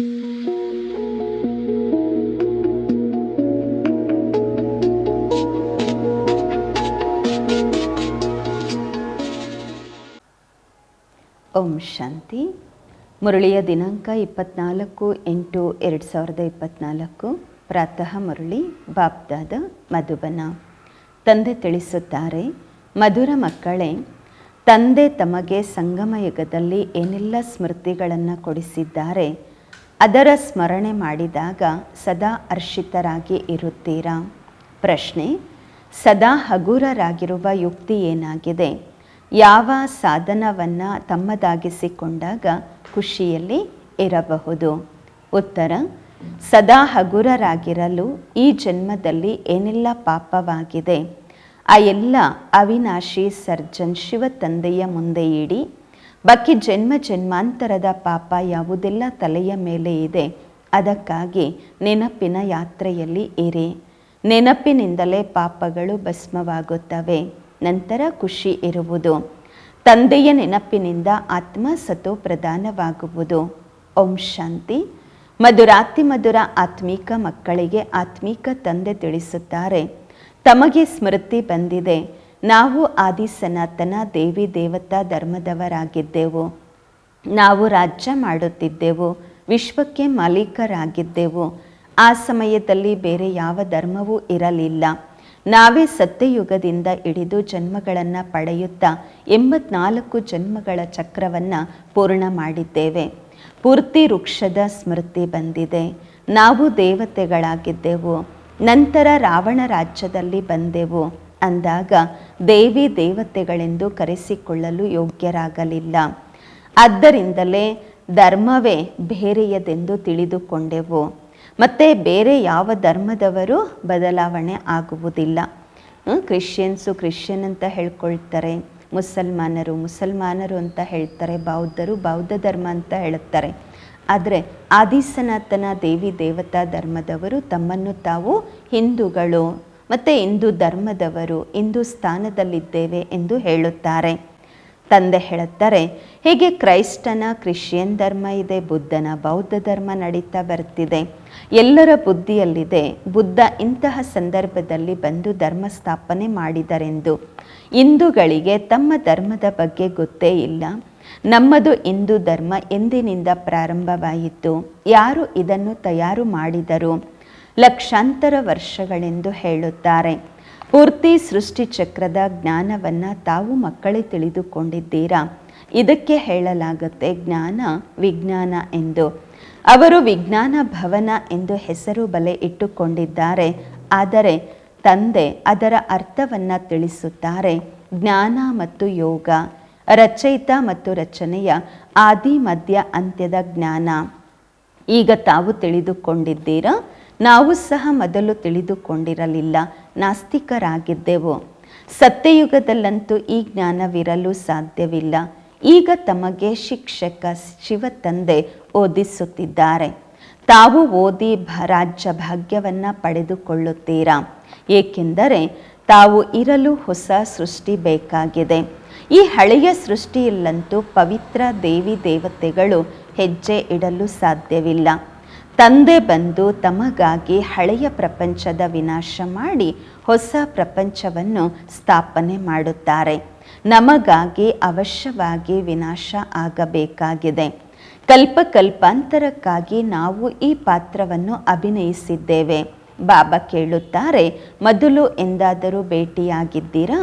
ಓಂ ಶಾಂತಿ. ಮುರಳಿಯ ದಿನಾಂಕ ಇಪ್ಪತ್ನಾಲ್ಕು ಎಂಟು ಎರಡು ಸಾವಿರದ ಇಪ್ಪತ್ನಾಲ್ಕು. ಪ್ರಾತಃ ಮುರಳಿ, ಬಾಪ್ದಾದ ಮಧುಬನ. ತಂದೆ ತಿಳಿಸುತ್ತಾರೆ, ಮಧುರ ಮಕ್ಕಳೇ, ತಂದೆ ತಮಗೆ ಸಂಗಮ ಯುಗದಲ್ಲಿ ಏನೆಲ್ಲ ಸ್ಮೃತಿಗಳನ್ನು ಕೊಡಿಸಿದ್ದಾರೆ ಅದರ ಸ್ಮರಣೆ ಮಾಡಿದಾಗ ಸದಾ ಅರ್ಷಿತರಾಗಿ ಇರುತ್ತೀರಾ? ಪ್ರಶ್ನೆ, ಸದಾ ಹಗುರರಾಗಿರುವ ಯುಕ್ತಿ ಏನಾಗಿದೆ? ಯಾವ ಸಾಧನವನ್ನು ತಮ್ಮದಾಗಿಸಿಕೊಂಡಾಗ ಖುಷಿಯಲ್ಲಿ ಇರಬಹುದು? ಉತ್ತರ, ಸದಾ ಹಗುರರಾಗಿರಲು ಈ ಜನ್ಮದಲ್ಲಿ ಏನೆಲ್ಲ ಪಾಪವಾಗಿದೆ? ಆ ಎಲ್ಲ ಅವಿನಾಶಿ ಸರ್ಜನ್ ಶಿವ ತಂದೆಯ ಮುಂದೆ ಇಡಿ ಬಾಕಿ ಜನ್ಮ ಜನ್ಮಾಂತರದ ಪಾಪ ಯಾವುದೆಲ್ಲ ತಲೆಯ ಮೇಲೆ ಇದೆ, ಅದಕ್ಕಾಗಿ ನೆನಪಿನ ಯಾತ್ರೆಯಲ್ಲಿ ಇರಿ. ನೆನಪಿನಿಂದಲೇ ಪಾಪಗಳು ಭಸ್ಮವಾಗುತ್ತವೆ, ನಂತರ ಖುಷಿ ಇರುವುದು. ತಂದೆಯ ನೆನಪಿನಿಂದ ಆತ್ಮ ಸತೋ ಪ್ರಧಾನವಾಗುವುದು. ಓಂ ಶಾಂತಿ. ಮಧುರಾತಿ ಮಧುರ ಆತ್ಮೀಕ ಮಕ್ಕಳಿಗೆ ಆತ್ಮೀಕ ತಂದೆ ತಿಳಿಸುತ್ತಾರೆ. ತಮಗೆ ಸ್ಮೃತಿ ಬಂದಿದೆ. ನಾವು ಆದಿ ಸನಾತನ ದೇವಿ ದೇವತಾ ಧರ್ಮದವರಾಗಿದ್ದೆವು. ನಾವು ರಾಜ್ಯ ಮಾಡುತ್ತಿದ್ದೆವು, ವಿಶ್ವಕ್ಕೆ ಮಾಲೀಕರಾಗಿದ್ದೆವು. ಆ ಸಮಯದಲ್ಲಿ ಬೇರೆ ಯಾವ ಧರ್ಮವೂ ಇರಲಿಲ್ಲ. ನಾವೇ ಸತ್ಯಯುಗದಿಂದ ಹಿಡಿದು ಜನ್ಮಗಳನ್ನು ಪಡೆಯುತ್ತಾ ಎಂಬತ್ನಾಲ್ಕು ಜನ್ಮಗಳ ಚಕ್ರವನ್ನು ಪೂರ್ಣ ಮಾಡಿದ್ದೇವೆ. ಪೂರ್ತಿ ವೃಕ್ಷದ ಸ್ಮೃತಿ ಬಂದಿದೆ. ನಾವು ದೇವತೆಗಳಾಗಿದ್ದೆವು. ನಂತರ ರಾವಣ ರಾಜ್ಯದಲ್ಲಿ ಬಂದೆವು. ಅಂದಾಗ ದೇವಿ ದೇವತೆಗಳೆಂದು ಕರೆಸಿಕೊಳ್ಳಲು ಯೋಗ್ಯರಾಗಲಿಲ್ಲ. ಆದ್ದರಿಂದಲೇ ಧರ್ಮವೇ ಬೇರೆಯದೆಂದು ತಿಳಿದುಕೊಂಡೆವು. ಮತ್ತು ಬೇರೆ ಯಾವ ಧರ್ಮದವರು ಬದಲಾವಣೆ ಆಗುವುದಿಲ್ಲ. ಕ್ರಿಶ್ಚಿಯನ್ಸು ಕ್ರಿಶ್ಚಿಯನ್ ಅಂತ ಹೇಳ್ಕೊಳ್ತಾರೆ, ಮುಸಲ್ಮಾನರು ಮುಸಲ್ಮಾನರು ಅಂತ ಹೇಳ್ತಾರೆ, ಬೌದ್ಧರು ಬೌದ್ಧ ಧರ್ಮ ಅಂತ ಹೇಳುತ್ತಾರೆ. ಆದರೆ ಆದಿಸನಾತನ ದೇವಿ ದೇವತಾ ಧರ್ಮದವರು ತಮ್ಮನ್ನು ತಾವು ಹಿಂದೂಗಳು ಮತ್ತು ಹಿಂದೂ ಧರ್ಮದವರು ಹಿಂದೂ ಸ್ಥಾನದಲ್ಲಿದ್ದೇವೆ ಎಂದು ಹೇಳುತ್ತಾರೆ. ತಂದೆ ಹೇಳುತ್ತಾರೆ, ಹೇಗೆ ಕ್ರೈಸ್ತನ ಕ್ರಿಶ್ಚಿಯನ್ ಧರ್ಮ ಇದೆ, ಬುದ್ಧನ ಬೌದ್ಧ ಧರ್ಮ ನಡೀತಾ ಬರ್ತಿದೆ. ಎಲ್ಲರ ಬುದ್ಧಿಯಲ್ಲಿದೆ. ಬುದ್ಧ ಇಂತಹ ಸಂದರ್ಭದಲ್ಲಿ ಬಂದು ಧರ್ಮ ಸ್ಥಾಪನೆ ಮಾಡಿದರೆಂದು. ಹಿಂದೂಗಳಿಗೆ ತಮ್ಮ ಧರ್ಮದ ಬಗ್ಗೆ ಗೊತ್ತೇ ಇಲ್ಲ. ನಮ್ಮದು ಹಿಂದೂ ಧರ್ಮ ಎಂದಿನಿಂದ ಪ್ರಾರಂಭವಾಯಿತು. ಯಾರು ಇದನ್ನು ತಯಾರು ಮಾಡಿದರು? ಲಕ್ಷಾಂತರ ವರ್ಷಗಳೆಂದು ಹೇಳುತ್ತಾರೆ. ಪೂರ್ತಿ ಸೃಷ್ಟಿಚಕ್ರದ ಜ್ಞಾನವನ್ನು ತಾವು ಮಕ್ಕಳೇ ತಿಳಿದುಕೊಂಡಿದ್ದೀರಾ? ಇದಕ್ಕೆ ಹೇಳಲಾಗುತ್ತೆ ಜ್ಞಾನ ವಿಜ್ಞಾನ ಎಂದು. ಅವರು ವಿಜ್ಞಾನ ಭವನ ಎಂದು ಹೆಸರು ಬಲೆ ಇಟ್ಟುಕೊಂಡಿದ್ದಾರೆ. ಆದರೆ ತಂದೆ ಅದರ ಅರ್ಥವನ್ನು ತಿಳಿಸುತ್ತಾರೆ. ಜ್ಞಾನ ಮತ್ತು ಯೋಗ, ರಚಯಿತ ಮತ್ತು ರಚನೆಯ ಆದಿ ಮಧ್ಯ ಅಂತ್ಯದ ಜ್ಞಾನ. ಈಗ ತಾವು ತಿಳಿದುಕೊಂಡಿದ್ದೀರಾ? ನಾವು ಸಹ ಮೊದಲು ತಿಳಿದುಕೊಂಡಿರಲಿಲ್ಲ, ನಾಸ್ತಿಕರಾಗಿದ್ದೆವು. ಸತ್ಯಯುಗದಲ್ಲಂತೂ ಈ ಜ್ಞಾನವಿರಲು ಸಾಧ್ಯವಿಲ್ಲ. ಈಗ ತಮಗೆ ಶಿಕ್ಷಕ ಶಿವ ತಂದೆ ಓದಿಸುತ್ತಿದ್ದಾರೆ. ತಾವು ಓದಿ ಭ ರಾಜ್ಯ ಭಾಗ್ಯವನ್ನು ಪಡೆದುಕೊಳ್ಳುತ್ತೀರಾ? ಏಕೆಂದರೆ ತಾವು ಇರಲು ಹೊಸ ಸೃಷ್ಟಿ ಬೇಕಾಗಿದೆ. ಈ ಹಳೆಯ ಸೃಷ್ಟಿಯಲ್ಲಂತೂ ಪವಿತ್ರ ದೇವಿ ದೇವತೆಗಳು ಹೆಜ್ಜೆ ಇಡಲು ಸಾಧ್ಯವಿಲ್ಲ. ತಂದೆ ಬಂದು ತಮಗಾಗಿ ಹಳೆಯ ಪ್ರಪಂಚದ ವಿನಾಶ ಮಾಡಿ ಹೊಸ ಪ್ರಪಂಚವನ್ನು ಸ್ಥಾಪನೆ ಮಾಡುತ್ತಾರೆ. ನಮಗಾಗಿ ಅವಶ್ಯವಾಗಿ ವಿನಾಶ ಆಗಬೇಕಾಗಿದೆ. ಕಲ್ಪ ಕಲ್ಪಾಂತರಕ್ಕಾಗಿ ನಾವು ಈ ಪಾತ್ರವನ್ನು ಅಭಿನಯಿಸಿದ್ದೇವೆ. ಬಾಬಾ ಕೇಳುತ್ತಾರೆ, ಮೊದಲು ಎಂದಾದರೂ ಭೇಟಿಯಾಗಿದ್ದೀರಾ?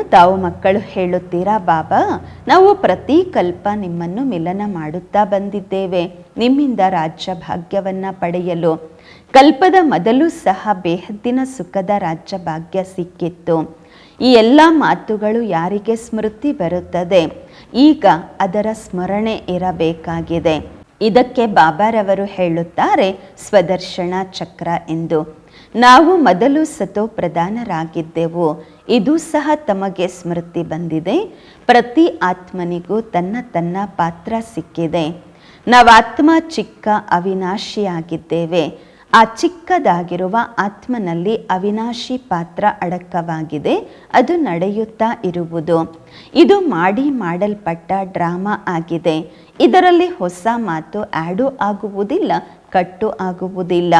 ತಾವು ಮಕ್ಕಳು ಹೇಳುತ್ತೀರಾ, ಬಾಬಾ? ನಾವು ಪ್ರತಿ ಕಲ್ಪ ನಿಮ್ಮನ್ನು ಮಿಲನ ಮಾಡುತ್ತಾ ಬಂದಿದ್ದೇವೆ. ನಿಮ್ಮಿಂದ ರಾಜ್ಯ ಭಾಗ್ಯವನ್ನು ಪಡೆಯಲು. ಕಲ್ಪದ ಮೊದಲು ಸಹ ಬೇಹದ್ದಿನ ಸುಖದ ರಾಜ್ಯ ಭಾಗ್ಯ ಸಿಕ್ಕಿತ್ತು. ಈ ಎಲ್ಲ ಮಾತುಗಳು ಯಾರಿಗೆ ಸ್ಮೃತಿ ಬರುತ್ತದೆ? ಈಗ ಅದರ ಸ್ಮರಣೆ ಇರಬೇಕಾಗಿದೆ. ಇದಕ್ಕೆ ಬಾಬಾರವರು ಹೇಳುತ್ತಾರೆ, ಸ್ವದರ್ಶನ ಚಕ್ರ ಎಂದು. ನಾವು ಮೊದಲು ಸತೋ ಪ್ರಧಾನರಾಗಿದ್ದೆವು ಇದು ಸಹ ತಮಗೆ ಸ್ಮೃತಿ ಬಂದಿದೆ. ಪ್ರತಿ ಆತ್ಮನಿಗೂ ತನ್ನ ತನ್ನ ಪಾತ್ರ ಸಿಕ್ಕಿದೆ. ನಾವಾತ್ಮ ಚಿಕ್ಕ ಅವಿನಾಶಿಯಾಗಿದ್ದೇವೆ. ಆ ಚಿಕ್ಕದಾಗಿರುವ ಆತ್ಮನಲ್ಲಿ ಅವಿನಾಶಿ ಪಾತ್ರ ಅಡಕವಾಗಿದೆ. ಅದು ನಡೆಯುತ್ತಾ ಇರುವುದು. ಇದು ಮಾಡಿ ಮಾಡಲ್ಪಟ್ಟ ಡ್ರಾಮಾ ಆಗಿದೆ. ಇದರಲ್ಲಿ ಹೊಸ ಮಾತು ಆ್ಯಡು ಆಗುವುದಿಲ್ಲ, ಕಟ್ಟು ಆಗುವುದಿಲ್ಲ.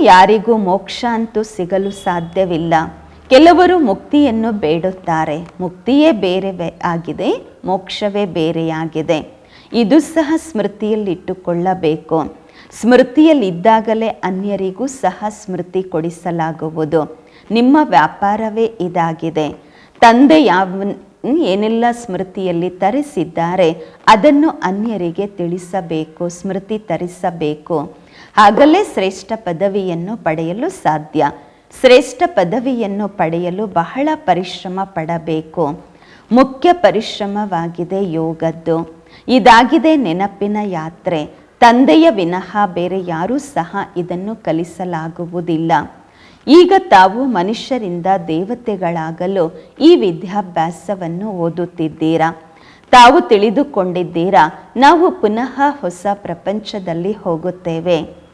ಯಾರಿಗೂ ಮೋಕ್ಷ ಅಂತೂ ಸಿಗಲು ಸಾಧ್ಯವಿಲ್ಲ. ಕೆಲವರು ಮುಕ್ತಿಯನ್ನು ಬೇಡುತ್ತಾರೆ. ಮುಕ್ತಿಯೇ ಬೇರೆ ಆಗಿದೆ, ಮೋಕ್ಷವೇ ಬೇರೆಯಾಗಿದೆ. ಇದು ಸಹ ಸ್ಮೃತಿಯಲ್ಲಿಟ್ಟುಕೊಳ್ಳಬೇಕು. ಸ್ಮೃತಿಯಲ್ಲಿದ್ದಾಗಲೇ ಅನ್ಯರಿಗೂ ಸಹ ಸ್ಮೃತಿ ಕೊಡಿಸಲಾಗುವುದು. ನಿಮ್ಮ ವ್ಯಾಪಾರವೇ ಇದಾಗಿದೆ. ತಂದೆ ಯಾವ ಏನೆಲ್ಲ ಸ್ಮೃತಿಯಲ್ಲಿ ತರಿಸಿದ್ದಾರೆ, ಅದನ್ನು ಅನ್ಯರಿಗೆ ತಿಳಿಸಬೇಕು, ಸ್ಮೃತಿ ತರಿಸಬೇಕು. ಆಗಲೇ ಶ್ರೇಷ್ಠ ಪದವಿಯನ್ನು ಪಡೆಯಲು ಸಾಧ್ಯ. ಶ್ರೇಷ್ಠ ಪದವಿಯನ್ನು ಪಡೆಯಲು ಬಹಳ ಪರಿಶ್ರಮ ಪಡಬೇಕು. ಮುಖ್ಯ ಪರಿಶ್ರಮವಾಗಿದೆ ಯೋಗದ್ದು. ಇದಾಗಿದೆ ನೆನಪಿನ ಯಾತ್ರೆ. ತಂದೆಯ ವಿನಃ ಬೇರೆ ಯಾರೂ ಸಹ ಇದನ್ನು ಕಲಿಸಲಾಗುವುದಿಲ್ಲ. ಈಗ ತಾವು ಮನುಷ್ಯರಿಂದ ದೇವತೆಗಳಾಗಲು ಈ ವಿದ್ಯಾಭ್ಯಾಸವನ್ನು ಓದುತ್ತಿದ್ದೀರಾ? ತಾವು ತಿಳಿದುಕೊಂಡಿದ್ದೀರಾ? ನಾವು ಪುನಃ ಹೊಸ ಪ್ರಪಂಚದಲ್ಲಿ ಹೋಗುತ್ತೇವೆ.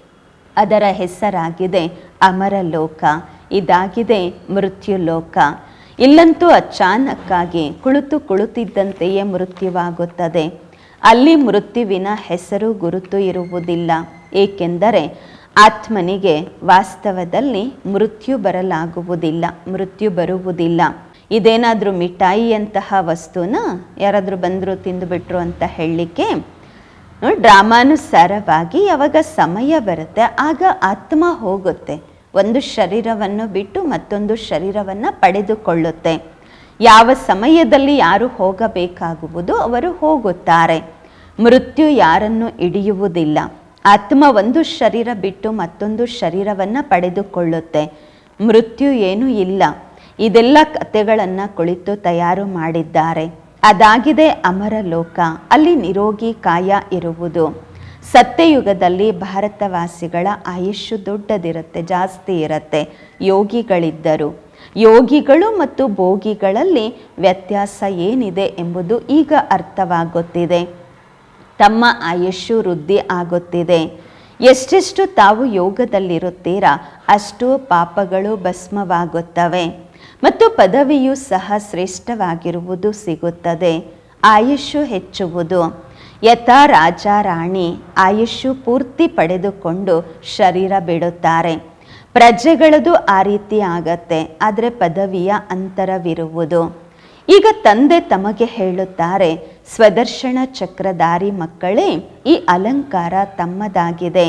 ಅದರ ಹೆಸರಾಗಿದೆ ಅಮರಲೋಕ, ಇದಾಗಿದೆ ಮೃತ್ಯುಲೋಕ. ಇಲ್ಲಂತೂ ಅಚಾನಕ್ಕಾಗಿ ಕುಳಿತು ಕುಳಿತಿದ್ದಂತೆಯೇ ಮೃತ್ಯುವಾಗುತ್ತದೆ. ಅಲ್ಲಿ ಮೃತ್ಯುವಿನ ಹೆಸರು ಗುರುತು ಇರುವುದಿಲ್ಲ. ಏಕೆಂದರೆ ಆತ್ಮನಿಗೆ ವಾಸ್ತವದಲ್ಲಿ ಮೃತ್ಯು ಬರಲಾಗುವುದಿಲ್ಲ, ಮೃತ್ಯು ಬರುವುದಿಲ್ಲ. ಇದೇನಾದರೂ ಮಿಠಾಯಿಯಂತಹ ವಸ್ತುನ ಯಾರಾದರೂ ಬಂದರೂ ತಿಂದುಬಿಟ್ರು ಅಂತ ಹೇಳಲಿಕ್ಕೆ ಡ್ರಾಮಾನುಸಾರವಾಗಿ ಯಾವಾಗ ಸಮಯ ಬರುತ್ತೆ, ಆಗ ಆತ್ಮ ಹೋಗುತ್ತೆ. ಒಂದು ಶರೀರವನ್ನು ಬಿಟ್ಟು ಮತ್ತೊಂದು ಶರೀರವನ್ನು ಪಡೆದುಕೊಳ್ಳುತ್ತೆ. ಯಾವ ಸಮಯದಲ್ಲಿ ಯಾರು ಹೋಗಬೇಕಾಗುವುದು ಅವರು ಹೋಗುತ್ತಾರೆ. ಮೃತ್ಯು ಯಾರನ್ನು ಹಿಡಿಯುವುದಿಲ್ಲ. ಆತ್ಮ ಒಂದು ಶರೀರ ಬಿಟ್ಟು ಮತ್ತೊಂದು ಶರೀರವನ್ನು ಪಡೆದುಕೊಳ್ಳುತ್ತೆ. ಮೃತ್ಯು ಏನೂ ಇಲ್ಲ. ಇದೆಲ್ಲ ಕಥೆಗಳನ್ನು ಕುಳಿತು ತಯಾರು ಮಾಡಿದ್ದಾರೆ. ಅದಾಗಿದೆ ಅಮರ ಲೋಕ ಅಲ್ಲಿ ನಿರೋಗಿ ಕಾಯ ಇರುವುದು. ಸತ್ಯಯುಗದಲ್ಲಿ ಭಾರತವಾಸಿಗಳ ಆಯುಷ್ಯು ದೊಡ್ಡದಿರುತ್ತೆ, ಜಾಸ್ತಿ ಇರುತ್ತೆ. ಯೋಗಿಗಳಿದ್ದರು. ಯೋಗಿಗಳು ಮತ್ತು ಭೋಗಿಗಳಲ್ಲಿ ವ್ಯತ್ಯಾಸ ಏನಿದೆ ಎಂಬುದು ಈಗ ಅರ್ಥವಾಗುತ್ತಿದೆ. ತಮ್ಮ ಆಯುಷ್ಯು ವೃದ್ಧಿ ಆಗುತ್ತಿದೆ. ಎಷ್ಟೆಷ್ಟು ತಾವು ಯೋಗದಲ್ಲಿರುತ್ತೀರಾ, ಅಷ್ಟು ಪಾಪಗಳು ಭಸ್ಮವಾಗುತ್ತವೆ. ಮತ್ತು ಪದವಿಯು ಸಹ ಶ್ರೇಷ್ಠವಾಗಿರುವುದು ಸಿಗುತ್ತದೆ. ಆಯುಷ್ಯು ಹೆಚ್ಚುವುದು. ಯಥಾ ರಾಜ ರಾಣಿ ಆಯುಷ್ಯು ಪೂರ್ತಿ ಪಡೆದುಕೊಂಡು ಶರೀರ ಬಿಡುತ್ತಾರೆ. ಪ್ರಜೆಗಳದು ಆ ರೀತಿ ಆಗತ್ತೆ, ಆದರೆ ಪದವಿಯ ಅಂತರವಿರುವುದು. ಈಗ ತಂದೆ ತಮಗೆ ಹೇಳುತ್ತಾರೆ, ಸ್ವದರ್ಶನ ಚಕ್ರಧಾರಿ ಮಕ್ಕಳೇ, ಈ ಅಲಂಕಾರ ತಮ್ಮದಾಗಿದೆ.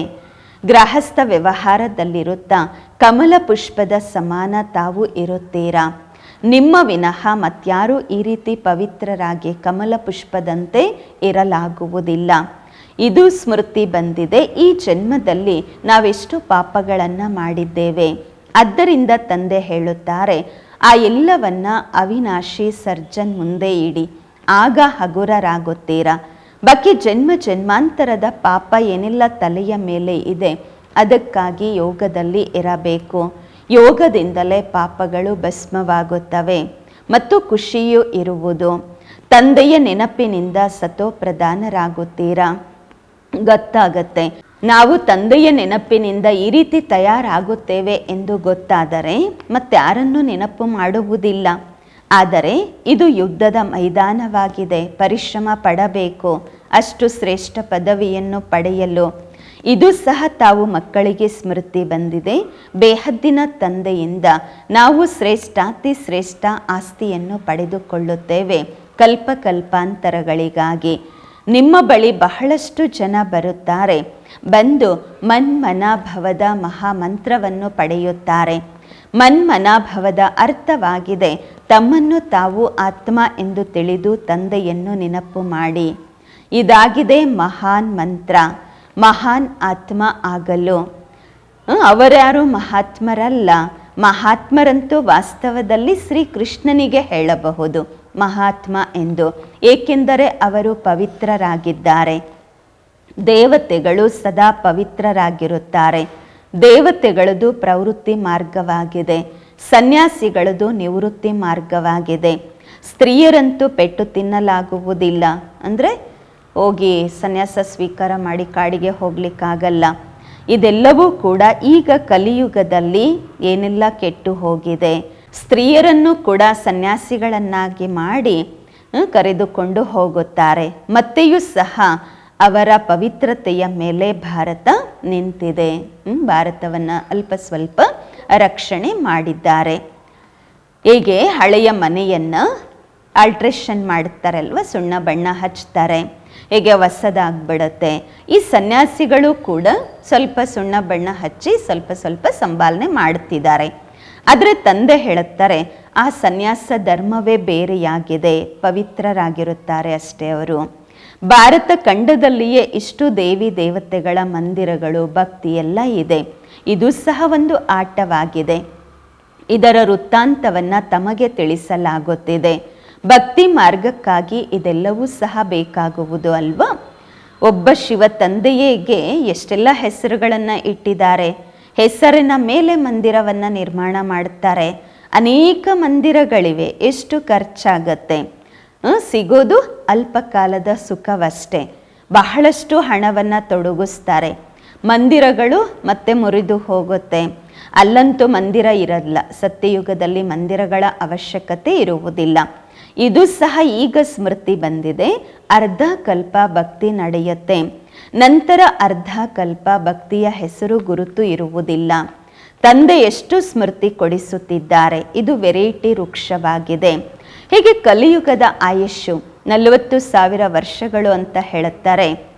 ಗೃಹಸ್ಥ ವ್ಯವಹಾರದಲ್ಲಿರುತ್ತಾ ಕಮಲ ಪುಷ್ಪದ ಸಮಾನ ತಾವು ಇರುತ್ತೀರಾ? ನಿಮ್ಮ ವಿನಃ ಮತ್ಯಾರೂ ಈ ರೀತಿ ಪವಿತ್ರರಾಗಿ ಕಮಲ ಪುಷ್ಪದಂತೆ ಇರಲಾಗುವುದಿಲ್ಲ. ಇದು ಸ್ಮೃತಿ ಬಂದಿದೆ. ಈ ಜನ್ಮದಲ್ಲಿ ನಾವೆಷ್ಟು ಪಾಪಗಳನ್ನು ಮಾಡಿದ್ದೇವೆ. ಆದ್ದರಿಂದ ತಂದೆ ಹೇಳುತ್ತಾರೆ, ಆ ಎಲ್ಲವನ್ನ ಅವಿನಾಶಿ ಸರ್ಜನ್ ಮುಂದೆ ಇಡಿ. ಆಗ ಹಗುರರಾಗುತ್ತೀರಾ? ಬಾಕಿ ಜನ್ಮ ಜನ್ಮಾಂತರದ ಪಾಪ ಏನೆಲ್ಲ ತಲೆಯ ಮೇಲೆ ಇದೆ, ಅದಕ್ಕಾಗಿ ಯೋಗದಲ್ಲಿ ಇರಬೇಕು. ಯೋಗದಿಂದಲೇ ಪಾಪಗಳು ಭಸ್ಮವಾಗುತ್ತವೆ ಮತ್ತು ಖುಷಿಯೂ ಇರುವುದು. ತಂದೆಯ ನೆನಪಿನಿಂದ ಸತೋ ಪ್ರಧಾನರಾಗುತ್ತೀರಾ? ಗೊತ್ತಾಗತ್ತೆ. ನಾವು ತಂದೆಯ ನೆನಪಿನಿಂದ ಈ ರೀತಿ ತಯಾರಾಗುತ್ತೇವೆ ಎಂದು ಗೊತ್ತಾದರೆ ಮತ್ತಾರನ್ನು ನೆನಪು ಮಾಡುವುದಿಲ್ಲ. ಆದರೆ ಇದು ಯುದ್ಧದ ಮೈದಾನವಾಗಿದೆ. ಪರಿಶ್ರಮ ಪಡಬೇಕು. ಅಷ್ಟು ಶ್ರೇಷ್ಠ ಪದವಿಯನ್ನು ಪಡೆಯಲು ಇದು ಸಹ ತಾವು ಮಕ್ಕಳಿಗೆ ಸ್ಮೃತಿ ಬಂದಿದೆ. ಬೇಹದ್ದಿನ ತಂದೆಯಿಂದ ನಾವು ಶ್ರೇಷ್ಠಾತಿ ಶ್ರೇಷ್ಠ ಆಸ್ತಿಯನ್ನು ಪಡೆದುಕೊಳ್ಳುತ್ತೇವೆ. ಕಲ್ಪ ಕಲ್ಪಾಂತರಗಳಿಗಾಗಿ ನಿಮ್ಮ ಬಳಿ ಬಹಳಷ್ಟು ಜನ ಬರುತ್ತಾರೆ. ಬಂದು ಮನ್ಮನಾಭವದ ಮಹಾಮಂತ್ರವನ್ನು ಪಡೆಯುತ್ತಾರೆ. ಮನ್ಮನಾಭವದ ಅರ್ಥವಾಗಿದೆ, ತಮ್ಮನ್ನು ತಾವು ಆತ್ಮ ಎಂದು ತಿಳಿದು ತಂದೆಯನ್ನು ನೆನಪು ಮಾಡಿ. ಇದಾಗಿದೆ ಮಹಾನ್ ಮಂತ್ರ. ಮಹಾನ್ ಆತ್ಮ ಆಗಲು. ಅವರ್ಯಾರು ಮಹಾತ್ಮರಲ್ಲ. ಮಹಾತ್ಮರಂತೂ ವಾಸ್ತವದಲ್ಲಿ ಶ್ರೀಕೃಷ್ಣನಿಗೆ ಹೇಳಬಹುದು, ಮಹಾತ್ಮ ಎಂದು. ಏಕೆಂದರೆ ಅವರು ಪವಿತ್ರರಾಗಿದ್ದಾರೆ. ದೇವತೆಗಳು ಸದಾ ಪವಿತ್ರರಾಗಿರುತ್ತಾರೆ. ದೇವತೆಗಳದು ಪ್ರವೃತ್ತಿ ಮಾರ್ಗವಾಗಿದೆ. ಸನ್ಯಾಸಿಗಳದು ನಿವೃತ್ತಿ ಮಾರ್ಗವಾಗಿದೆ. ಸ್ತ್ರೀಯರಂತೂ ಪೆಟ್ಟು ತಿನ್ನಲಾಗುವುದಿಲ್ಲ. ಅಂದರೆ ಹೋಗಿ ಸನ್ಯಾಸ ಸ್ವೀಕಾರ ಮಾಡಿ ಕಾಡಿಗೆ ಹೋಗ್ಲಿಕ್ಕಾಗಲ್ಲ. ಇದೆಲ್ಲವೂ ಕೂಡ ಈಗ ಕಲಿಯುಗದಲ್ಲಿ ಏನೆಲ್ಲ ಕೆಟ್ಟು ಹೋಗಿದೆ. ಸ್ತ್ರೀಯರನ್ನು ಕೂಡ ಸನ್ಯಾಸಿಗಳನ್ನಾಗಿ ಮಾಡಿ ಕರೆದುಕೊಂಡು ಹೋಗುತ್ತಾರೆ. ಮತ್ತೆಯೂ ಸಹ ಅವರ ಪವಿತ್ರತೆಯ ಮೇಲೆ ಭಾರತ ನಿಂತಿದೆ. ಭಾರತವನ್ನು ಅಲ್ಪ ಸ್ವಲ್ಪ ರಕ್ಷಣೆ ಮಾಡಿದ್ದಾರೆ. ಹೇಗೆ ಹಳೆಯ ಮನೆಯನ್ನು ಆಲ್ಟ್ರೇಷನ್ ಮಾಡುತ್ತಾರಲ್ವ ಸುಣ್ಣ ಬಣ್ಣ ಹಚ್ತಾರೆ. ಹೇಗೆ ಹೊಸದಾಗ್ಬಿಡತ್ತೆ ಈ ಸನ್ಯಾಸಿಗಳು ಕೂಡ ಸ್ವಲ್ಪ ಸುಣ್ಣ ಬಣ್ಣ ಹಚ್ಚಿ ಸ್ವಲ್ಪ ಸ್ವಲ್ಪ ಸಂಭಾಲನೆ ಮಾಡುತ್ತಿದ್ದಾರೆ ಆದರೆ ತಂದೆ ಹೇಳುತ್ತಾರೆ, ಆ ಸನ್ಯಾಸ ಧರ್ಮವೇ ಬೇರೆಯಾಗಿದೆ, ಪವಿತ್ರರಾಗಿರುತ್ತಾರೆ ಅಷ್ಟೇ ಅವರು. ಭಾರತ ಖಂಡದಲ್ಲಿಯೇ ಇಷ್ಟು ದೇವಿ ದೇವತೆಗಳ ಮಂದಿರಗಳು, ಭಕ್ತಿ ಎಲ್ಲ ಇದೆ. ಇದು ಸಹ ಒಂದು ಆಟವಾಗಿದೆ. ಇದರ ವೃತ್ತಾಂತವನ್ನು ತಮಗೆ ತಿಳಿಸಲಾಗುತ್ತಿದೆ. ಭಕ್ತಿ ಮಾರ್ಗಕ್ಕಾಗಿ ಇದೆಲ್ಲವೂ ಸಹ ಬೇಕಾಗುವುದು ಅಲ್ವಾ? ಒಬ್ಬ ಶಿವ ತಂದೆಯೇಗೆ ಎಷ್ಟೆಲ್ಲ ಹೆಸರುಗಳನ್ನು ಇಟ್ಟಿದ್ದಾರೆ. ಹೆಸರಿನ ಮೇಲೆ ಮಂದಿರವನ್ನು ನಿರ್ಮಾಣ ಮಾಡುತ್ತಾರೆ. ಅನೇಕ ಮಂದಿರಗಳಿವೆ. ಎಷ್ಟು ಖರ್ಚಾಗತ್ತೆ? ಸಿಗೋದು ಅಲ್ಪಕಾಲದ ಸುಖವಷ್ಟೇ. ಬಹಳಷ್ಟು ಹಣವನ್ನು ತೊಡಗಿಸ್ತಾರೆ. ಮಂದಿರಗಳು ಮತ್ತೆ ಮುರಿದು ಹೋಗುತ್ತೆ. ಅಲ್ಲಂತೂ ಮಂದಿರ ಇರಲ್ಲ. ಸತ್ಯಯುಗದಲ್ಲಿ ಮಂದಿರಗಳ ಅವಶ್ಯಕತೆ ಇರುವುದಿಲ್ಲ. ಇದು ಸಹ ಈಗ ಸ್ಮೃತಿ ಬಂದಿದೆ. ಅರ್ಧ ಕಲ್ಪ ಭಕ್ತಿ ನಡೆಯುತ್ತೆ. ನಂತರ ಅರ್ಧ ಕಲ್ಪ ಭಕ್ತಿಯ ಹೆಸರು ಗುರುತು ಇರುವುದಿಲ್ಲ. ತಂದೆ ಎಷ್ಟು ಸ್ಮೃತಿ ಕೊಡಿಸುತ್ತಿದ್ದಾರೆ. ಇದು ವೆರೈಟಿ ವೃಕ್ಷವಾಗಿದೆ. ಹೀಗೆ ಕಲಿಯುಗದ ಆಯುಷ್ಯು ನಲವತ್ತು ಸಾವಿರ ವರ್ಷಗಳು ಅಂತ ಹೇಳುತ್ತಾರೆ.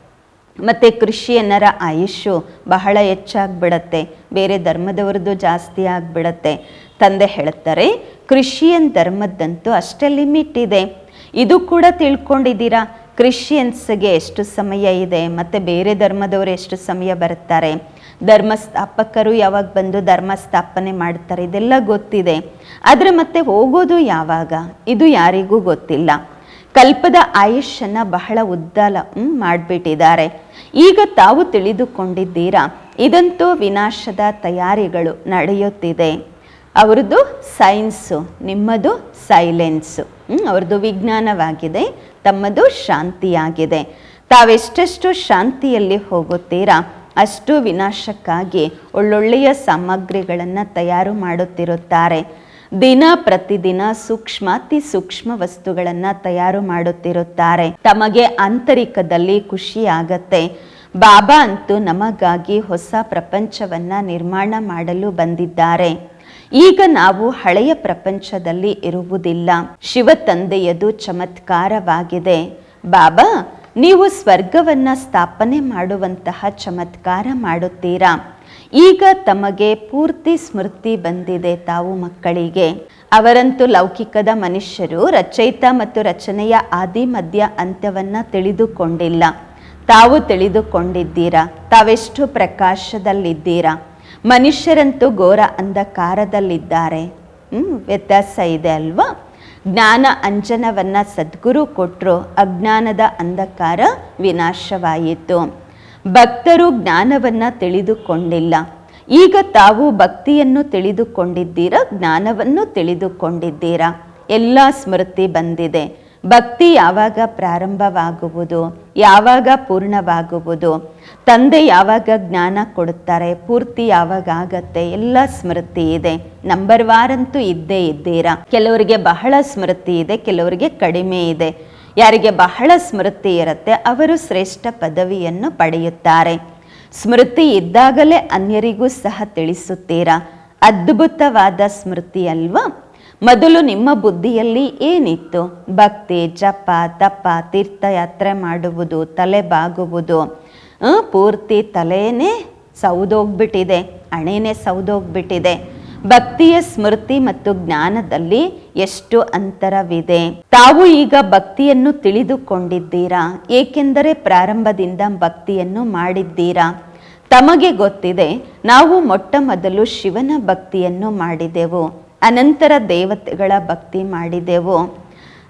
ಮತ್ತು ಕೃಷಿಯನ್ನರ ಆಯುಷ್ಯು ಬಹಳ ಹೆಚ್ಚಾಗ್ಬಿಡತ್ತೆ. ಬೇರೆ ಧರ್ಮದವ್ರದ್ದು ಜಾಸ್ತಿ ಆಗಿಬಿಡತ್ತೆ. ತಂದೆ ಹೇಳುತ್ತಾರೆ, ಕ್ರಿಶ್ಚಿಯನ್ ಧರ್ಮದ್ದಂತೂ ಅಷ್ಟೇ ಲಿಮಿಟ್ ಇದೆ. ಇದು ಕೂಡ ತಿಳ್ಕೊಂಡಿದ್ದೀರಾ? ಕ್ರಿಶ್ಚಿಯನ್ಸ್ಗೆ ಎಷ್ಟು ಸಮಯ ಇದೆ? ಮತ್ತು ಬೇರೆ ಧರ್ಮದವರು ಎಷ್ಟು ಸಮಯ ಬರುತ್ತಾರೆ? ಧರ್ಮಸ್ಥಾಪಕರು ಯಾವಾಗ ಬಂದು ಧರ್ಮ ಸ್ಥಾಪನೆ ಮಾಡ್ತಾರೆ? ಇದೆಲ್ಲ ಗೊತ್ತಿದೆ. ಆದರೆ ಮತ್ತೆ ಹೋಗೋದು ಯಾವಾಗ? ಇದು ಯಾರಿಗೂ ಗೊತ್ತಿಲ್ಲ. ಕಲ್ಪದ ಆಯುಷ್ಯನ ಬಹಳ ಉದ್ದಲ ಮಾಡಿಬಿಟ್ಟಿದ್ದಾರೆ. ಈಗ ತಾವು ತಿಳಿದುಕೊಂಡಿದ್ದೀರಾ? ಇದಂತೂ ವಿನಾಶದ ತಯಾರಿಗಳು ನಡೆಯುತ್ತಿದೆ. ಅವ್ರದ್ದು ಸೈನ್ಸು, ನಿಮ್ಮದು ಸೈಲೆನ್ಸು. ಅವ್ರದ್ದು ವಿಜ್ಞಾನವಾಗಿದೆ, ತಮ್ಮದು ಶಾಂತಿಯಾಗಿದೆ. ತಾವೆಷ್ಟೆಷ್ಟು ಶಾಂತಿಯಲ್ಲಿ ಹೋಗುತ್ತೀರಾ, ಅಷ್ಟು ವಿನಾಶಕ್ಕಾಗಿ ಒಳ್ಳೊಳ್ಳೆಯ ಸಾಮಗ್ರಿಗಳನ್ನು ತಯಾರು ಮಾಡುತ್ತಿರುತ್ತಾರೆ. ದಿನ ಪ್ರತಿದಿನ ಸೂಕ್ಷ್ಮ ಅತಿ ಸೂಕ್ಷ್ಮ ವಸ್ತುಗಳನ್ನು ತಯಾರು ಮಾಡುತ್ತಿರುತ್ತಾರೆ. ತಮಗೆ ಆಂತರಿಕದಲ್ಲಿ ಖುಷಿಯಾಗತ್ತೆ. ಬಾಬಾ ಅಂತೂ ನಮಗಾಗಿ ಹೊಸ ಪ್ರಪಂಚವನ್ನು ನಿರ್ಮಾಣ ಮಾಡಲು ಬಂದಿದ್ದಾರೆ. ಈಗ ನಾವು ಹಳೆಯ ಪ್ರಪಂಚದಲ್ಲಿ ಇರುವುದಿಲ್ಲ. ಶಿವ ತಂದೆಯದು ಚಮತ್ಕಾರವಾಗಿದೆ. ಬಾಬಾ, ನೀವು ಸ್ವರ್ಗವನ್ನ ಸ್ಥಾಪನೆ ಮಾಡುವಂತಹ ಚಮತ್ಕಾರ ಮಾಡುತ್ತೀರಾ? ಈಗ ತಮಗೆ ಪೂರ್ತಿ ಸ್ಮೃತಿ ಬಂದಿದೆ ತಾವು ಮಕ್ಕಳಿಗೆ. ಅವರಂತೂ ಲೌಕಿಕದ ಮನುಷ್ಯರು, ರಚಯಿತ ಮತ್ತು ರಚನೆಯ ಆದಿ ಮಧ್ಯ ಅಂತ್ಯವನ್ನ ತಿಳಿದುಕೊಂಡಿಲ್ಲ. ತಾವು ತಿಳಿದುಕೊಂಡಿದ್ದೀರಾ? ತಾವೆಷ್ಟು ಪ್ರಕಾಶದಲ್ಲಿದ್ದೀರಾ? ಮನುಷ್ಯರಂತೂ ಘೋರ ಅಂಧಕಾರದಲ್ಲಿದ್ದಾರೆ. ಹ್ಞೂ ವ್ಯತ್ಯಾಸ ಇದೆ ಅಲ್ವಾ? ಜ್ಞಾನ ಅಂಜನವನ್ನು ಸದ್ಗುರು ಕೊಟ್ಟರು ಅಜ್ಞಾನದ ಅಂಧಕಾರ ವಿನಾಶವಾಯಿತು. ಭಕ್ತರು ಜ್ಞಾನವನ್ನು ತಿಳಿದುಕೊಂಡಿಲ್ಲ. ಈಗ ತಾವು ಭಕ್ತಿಯನ್ನು ತಿಳಿದುಕೊಂಡಿದ್ದೀರಾ, ಜ್ಞಾನವನ್ನು ತಿಳಿದುಕೊಂಡಿದ್ದೀರಾ? ಎಲ್ಲ ಸ್ಮೃತಿ ಬಂದಿದೆ. ಭಕ್ತಿ ಯಾವಾಗ ಪ್ರಾರಂಭವಾಗುವುದು? ಯಾವಾಗ ಪೂರ್ಣವಾಗುವುದು? ತಂದೆ ಯಾವಾಗ ಜ್ಞಾನ ಕೊಡುತ್ತಾರೆ? ಪೂರ್ತಿ ಯಾವಾಗ ಆಗತ್ತೆ? ಎಲ್ಲ ಸ್ಮೃತಿ ಇದೆ. ನಂಬರ್ ವಾರಂತೂ ಇದ್ದೇ ಇದ್ದೀರಾ? ಕೆಲವರಿಗೆ ಬಹಳ ಸ್ಮೃತಿ ಇದೆ, ಕೆಲವರಿಗೆ ಕಡಿಮೆ ಇದೆ. ಯಾರಿಗೆ ಬಹಳ ಸ್ಮೃತಿ ಇರುತ್ತೆ, ಅವರು ಶ್ರೇಷ್ಠ ಪದವಿಯನ್ನು ಪಡೆಯುತ್ತಾರೆ. ಸ್ಮೃತಿ ಇದ್ದಾಗಲೇ ಅನ್ಯರಿಗೂ ಸಹ ತಿಳಿಸುತ್ತೀರಾ? ಅದ್ಭುತವಾದ ಸ್ಮೃತಿ ಅಲ್ವಾ? ಮೊದಲು ನಿಮ್ಮ ಬುದ್ಧಿಯಲ್ಲಿ ಏನಿತ್ತು? ಭಕ್ತಿ, ಜಪ, ತಪ ತೀರ್ಥಯಾತ್ರೆ ಮಾಡುವುದು, ತಲೆ ಬಾಗುವುದು. ಪೂರ್ತಿ ತಲೆಯೇ ಸೌದೋಗ್ಬಿಟ್ಟಿದೆ, ಹಣೆನೇ ಸೌದೋಗ್ಬಿಟ್ಟಿದೆ. ಭಕ್ತಿಯ ಸ್ಮೃತಿ ಮತ್ತು ಜ್ಞಾನದಲ್ಲಿ ಎಷ್ಟು ಅಂತರವಿದೆ? ತಾವು ಈಗ ಭಕ್ತಿಯನ್ನು ತಿಳಿದುಕೊಂಡಿದ್ದೀರಾ? ಏಕೆಂದರೆ ಪ್ರಾರಂಭದಿಂದ ಭಕ್ತಿಯನ್ನು ಮಾಡಿದ್ದೀರಾ? ತಮಗೆ ಗೊತ್ತಿದೆ, ನಾವು ಮೊಟ್ಟ ಮೊದಲು ಶಿವನ ಭಕ್ತಿಯನ್ನು ಮಾಡಿದೆವು. ಅನಂತರ ದೇವತೆಗಳ ಭಕ್ತಿ ಮಾಡಿದೆವು.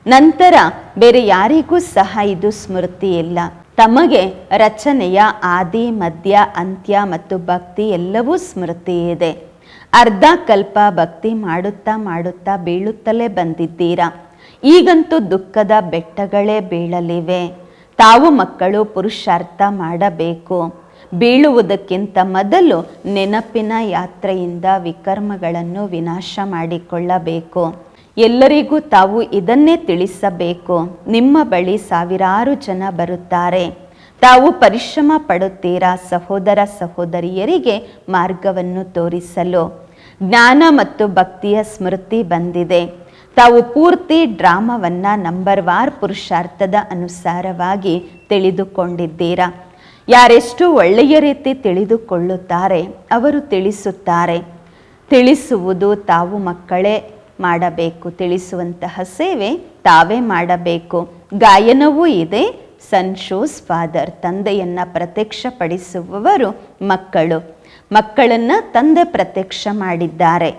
ನಂತರ ಬೇರೆ ಯಾರಿಗೂ ಸಹ ಇದು ಸ್ಮೃತಿ ಇಲ್ಲ. ತಮಗೆ ರಚನೆಯ, ಆದಿ ಮಧ್ಯ ಅಂತ್ಯ ಮತ್ತು ಭಕ್ತಿ ಎಲ್ಲವೂ ಸ್ಮೃತಿ ಇದೆ. ಅರ್ಧ ಕಲ್ಪ ಭಕ್ತಿ ಮಾಡುತ್ತಾ ಮಾಡುತ್ತಾ ಬೀಳುತ್ತಲೇ ಬಂದಿದ್ದೀರಾ? ಈಗಂತೂ ದುಃಖದ ಬೆಟ್ಟಗಳೇ ಬೀಳಲಿವೆ. ತಾವು ಮಕ್ಕಳು, ಪುರುಷಾರ್ಥ ಮಾಡಬೇಕು. ಬೀಳುವುದಕ್ಕಿಂತ ಮೊದಲು ನೆನಪಿನ ಯಾತ್ರೆಯಿಂದ ವಿಕರ್ಮಗಳನ್ನು ವಿನಾಶ ಮಾಡಿಕೊಳ್ಳಬೇಕು. ಎಲ್ಲರಿಗೂ ತಾವು ಇದನ್ನೇ ತಿಳಿಸಬೇಕು. ನಿಮ್ಮ ಬಳಿ ಸಾವಿರಾರು ಜನ ಬರುತ್ತಾರೆ. ತಾವು ಪರಿಶ್ರಮ ಪಡುತ್ತೀರಾ ಸಹೋದರ ಸಹೋದರಿಯರಿಗೆ ಮಾರ್ಗವನ್ನು ತೋರಿಸಲು. ಜ್ಞಾನ ಮತ್ತು ಭಕ್ತಿಯ ಸ್ಮೃತಿ ಬಂದಿದೆ. ತಾವು ಪೂರ್ತಿ ಡ್ರಾಮವನ್ನು ನಂಬರ್ ವಾರ್ ಪುರುಷಾರ್ಥದ ಅನುಸಾರವಾಗಿ ತಿಳಿದುಕೊಂಡಿದ್ದೀರಾ. ಯಾರೆಷ್ಟು ಒಳ್ಳೆಯ ರೀತಿ ತಿಳಿದುಕೊಳ್ಳುತ್ತಾರೆ, ಅವರು ತಿಳಿಸುತ್ತಾರೆ. ತಿಳಿಸುವುದು ತಾವು ಮಕ್ಕಳೇ ಮಾಡಬೇಕು. ತಿಳಿಸುವಂತಹ ಸೇವೆ ತಾವೇ ಮಾಡಬೇಕು. ಗಾಯನವೂ ಇದೆ. ಸನ್ ಶೋಸ್ ಫಾದರ್ ತಂದೆಯನ್ನು ಪ್ರತ್ಯಕ್ಷಪಡಿಸುವವರು ಮಕ್ಕಳು. ಮಕ್ಕಳನ್ನು ತಂದೆ ಪ್ರತ್ಯಕ್ಷ ಮಾಡಿದ್ದಾರೆ.